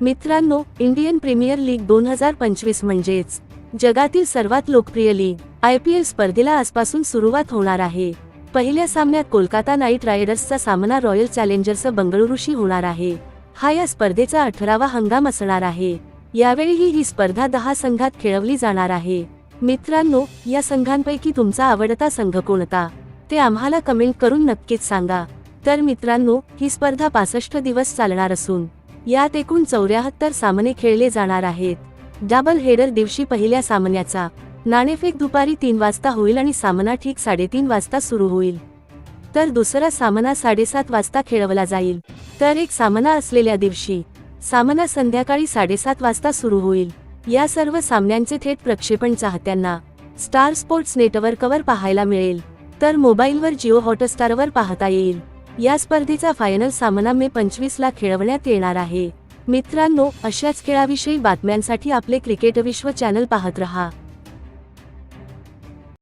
मित्रांनो Indian premier league दोन हजार पंचवीस म्हणजेच जगातील सर्वात लोकप्रिय लीग आय पी एल स्पर्धेला आजपासून सुरुवात होणार आहे. पहिल्या सामन्यात कोलकाता नाईट रायडर्सचा सामना रॉयल चॅलेंजर्स बंगळुरूशी होणार आहे. हा या स्पर्धेचा अठरावा हंगाम असणार आहे. यावेळीही ही स्पर्धा दहा संघात खेळवली जाणार आहे. मित्रांनो या संघांपैकी तुमचा आवडता संघ कोणता? ते आम्हाला कमेंट करून नक्कीच सांगा. तर मित्रांनो ही स्पर्धा पासष्ट दिवस चालणार असून यात एकूण चौऱ्याहत्तर सामने खेळले जाणार आहेत. डबल हेडर दिवशी पहिल्या सामन्याचा. नाणेफेक दुपारी तीन वाजता होईल आणि सामना ठीक साडेतीन वाजता सुरू होईल. तर दुसरा सामना साडेसात वाजता खेळवला जाईल. तर एक सामना असलेल्या दिवशी. सामना संध्याकाळी साडेसात वाजता सुरू होईल. या सर्व सामन्यांचे थेट प्रक्षेपण चाहत्यांना. स्टार स्पोर्ट्स नेटवर्कवर पाहायला मिळेल. तर मोबाईलवर जिओ हॉटस्टारवर पाहता येईल. या स्पर्धेचा फायनल सामना मे पंचवीसला खेळवण्यात येणार आहे. मित्रांनो अशाच खेळाविषयी बातम्यांसाठी आपले क्रिकेट विश्व चॅनल पाहत रहा.